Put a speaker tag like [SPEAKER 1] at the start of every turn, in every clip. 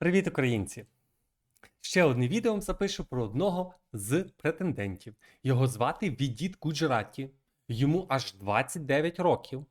[SPEAKER 1] Привіт, українці! Ще одне відео вам запишу про одного з претендентів. Його звати Відіт Куджраті. Йому аж 29 років.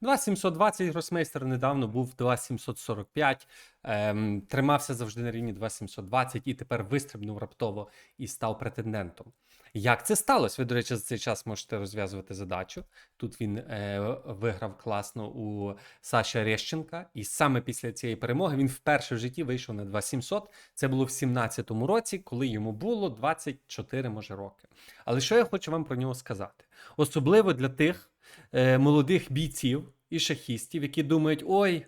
[SPEAKER 1] 2720 гросмейстер недавно був 2745, ем, тримався завжди на рівні 2720 і тепер вистрибнув раптово і став претендентом. Як це сталося? Ви, до речі, за цей час можете розв'язувати задачу. Тут він е, виграв класно у Саші Рещенка, і саме після цієї перемоги він вперше в житті вийшов на 2700. Це було в 17-му році, коли йому було 24 може роки. Але що я хочу вам про нього сказати? Особливо для тих е, молодих бійців і шахістів, які думають: ой,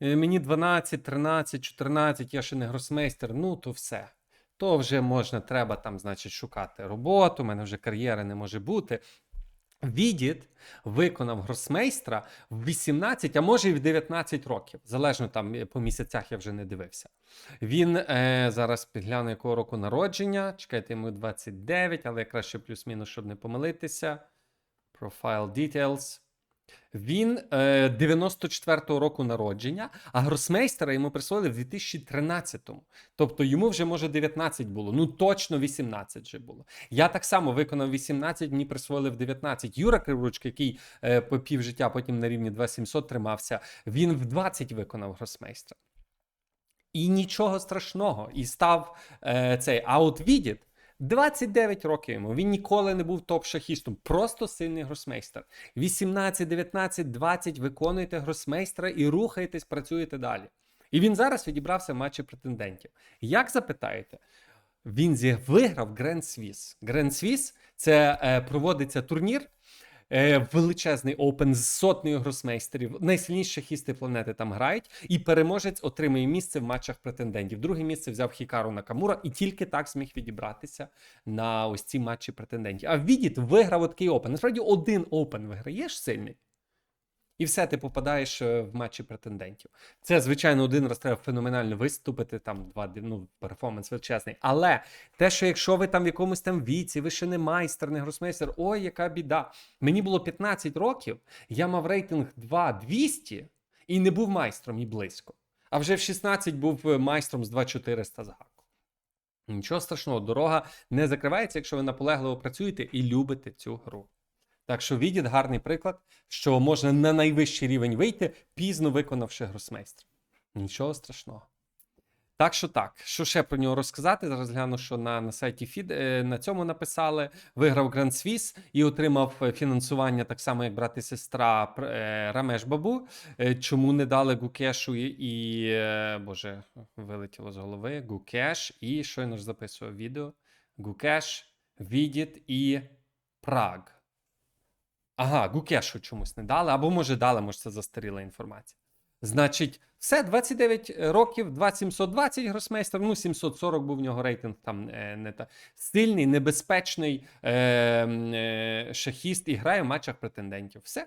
[SPEAKER 1] е, мені 12, 13, 14, я ще не гросмейстер, ну то все. То вже можна, треба там, значить, шукати роботу, у мене вже кар'єри не може бути. Відіт виконав гросмейстра в 18, а може і в 19 років. Залежно там е, по місяцях я вже не дивився. Він е, зараз підгляну, якого року народження. Чекайте, йому 29, але якраз ще плюс-мінус, щоб не помилитися. Profile details. Він е, 94-го року народження, а гросмейстера йому присвоїли в 2013-му. Тобто йому вже може 19 було. Ну точно 18 вже було. Я так само виконав 18, мені присвоїли в 19. Юра Криворучка, який е, по півжиття потім на рівні 2700 тримався, він в 20 виконав гросмейстера. І нічого страшного. І став е, цей. А от Відіт 29 років йому. Він ніколи не був топ-шахістом, просто сильний гросмейстер. 18, 19, 20 виконуєте гросмейстера і рухаєтесь, працюєте далі. І він зараз відібрався в матчі претендентів. Як запитаєте? Він виграв Гренд Свіс. Гренд Свіс це е, проводиться турнір. Е, величезний опен з сотнею гросмейстерів. Найсильніші шахісти планети там грають, і переможець отримує місце в матчах претендентів. Друге місце взяв Хікару Накамура і тільки так зміг відібратися на ось ці матчі претендентів. А Відіт виграв такий опен. Насправді один опен виграєш сильний. І все, ти попадаєш е, в матчі претендентів. Це, звичайно, один раз треба феноменально виступити, там два ну, перформанс величезний. Але те, що якщо ви там в якомусь там віці, ви ще не майстер, не гросмейстер, ой, яка біда. Мені було 15 років, я мав рейтинг 2200 і не був майстром і близько. А вже в 16 був е, майстром з 2400 з гаку. Нічого страшного, дорога не закривається, якщо ви наполегливо працюєте і любите цю гру. Так що відід гарний приклад, що можна на найвищий рівень вийти, пізно виконавши гросмейстра. Нічого страшного. Так що так, що ще про нього розказати? Зараз гляну, що на, на сайті Фід е, на цьому написали. Виграв Гранд Свіс і отримав фінансування так само, як брат і сестра е, Рамеш Бабу. Е, Чому не дали Гукешу і, Боже, вилетіло з голови. Гукеш і щойно ж записував відео. Гукеш, Відіт і Праг. Ага, Гукешу чомусь не дали, або може дали, може це застаріла інформація. Значить, все, 29 років, 2720 гросмейстер, ну 740 був в нього рейтинг там е, не та сильний, небезпечний е, е, шахіст і грає в матчах претендентів. Все.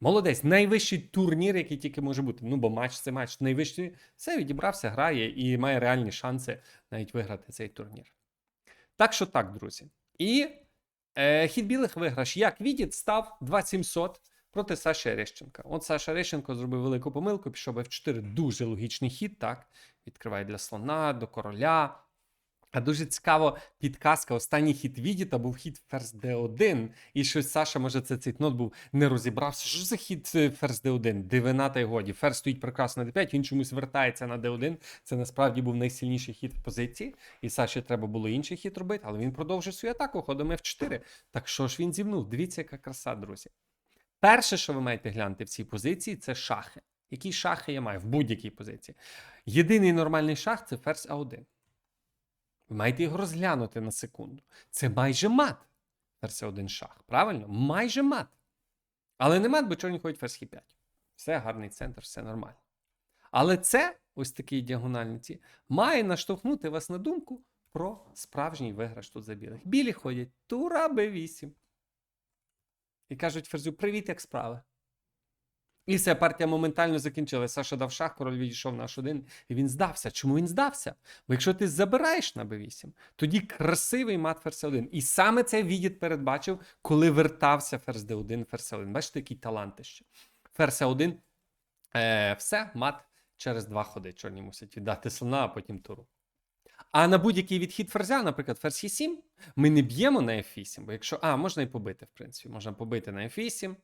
[SPEAKER 1] Молодець, найвищий турнір, який тільки може бути. Ну, бо матч це матч. Найвищий. Все, відібрався, грає і має реальні шанси навіть виграти цей турнір. Так що так, друзі. І Е, хід білих виграш. Як відід став 2700 проти Саші Рещенка. От Саша Рещенко зробив велику помилку, пішов F4. Дуже логічний хід, так. Відкриває для слона, до короля. А дуже цікаво, підказка. Останній хід Відіта був хід ферзь D1. І щось Саша, може, це цей нот був не розібрався. Що за хід ферзь D1? Дивина та й годі. Ферзь стоїть прекрасно на D5, він чомусь вертається на D1. Це насправді був найсильніший хід в позиції. І Саші треба було інший хід робити, але він продовжив свою атаку ходом F4. Так що ж він зімнув? Дивіться, яка краса, друзі. Перше, що ви маєте глянути в цій позиції, це шахи. Які шахи я маю в будь-якій позиції? Єдиний нормальний шах це ферзь А1. Ви маєте його розглянути на секунду. Це майже мат. Ферзь один шах. Правильно? Майже мат. Але не мат, бо чорні ходять ферзь хі 5. Все гарний центр, все нормально. Але це, ось такий діагональний ці, має наштовхнути вас на думку про справжній виграш тут за білих. Білі ходять тура Б8. І кажуть ферзю: привіт, як справи. І все, партія моментально закінчилася. Саша дав шах, король відійшов на H1, і він здався. Чому він здався? Бо якщо ти забираєш на b8, тоді красивий мат ферзь 1. І саме цей відід передбачив, коли вертався ферзь d1, ферзь 1. Бачите, який талант ще. Ферзь 1, е, все, мат через два ходи чорні мусять віддати слона, а потім туру. А на будь-який відхід ферзя, наприклад, ферзь Е7, ми не б'ємо на F8, бо якщо. А, можна і побити, в принципі. Можна побити на F8,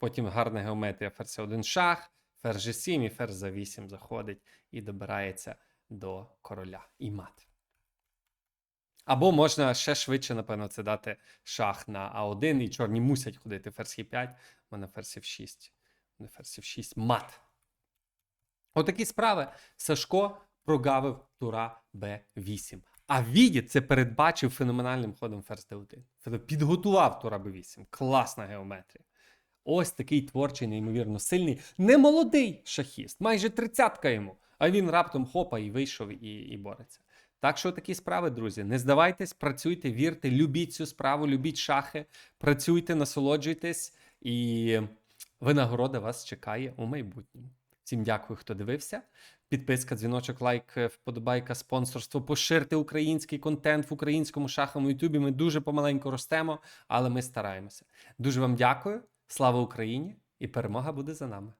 [SPEAKER 1] потім гарна геометрія ферзь 1 шах, ферзь G7 і ферзь за 8 заходить і добирається до короля і мат. Або можна ще швидше, напевно, це дати шах на А1, і чорні мусять ходити ферзь Е5, у мене ферзь F6, у мене ферзь F6, мат. Отакі справи Сашко прогавив тура Б8. А Відіт це передбачив феноменальним ходом ферзь Д1. Тобто Підготував тура Б8. Класна геометрія. Ось такий творчий, неймовірно сильний, немолодий шахіст, майже тридцятка йому. А він раптом хопа і вийшов і, і бореться. Так що такі справи, друзі. Не здавайтесь, працюйте, вірте, любіть цю справу, любіть шахи, працюйте, насолоджуйтесь, і винагорода вас чекає у майбутньому. Всім дякую, хто дивився. Підписка, дзвіночок, лайк, вподобайка, спонсорство. Поширте український контент в українському шаховому Ютубі. Ми дуже помаленьку ростемо, але ми стараємося. Дуже вам дякую. Слава Україні! І перемога буде за нами.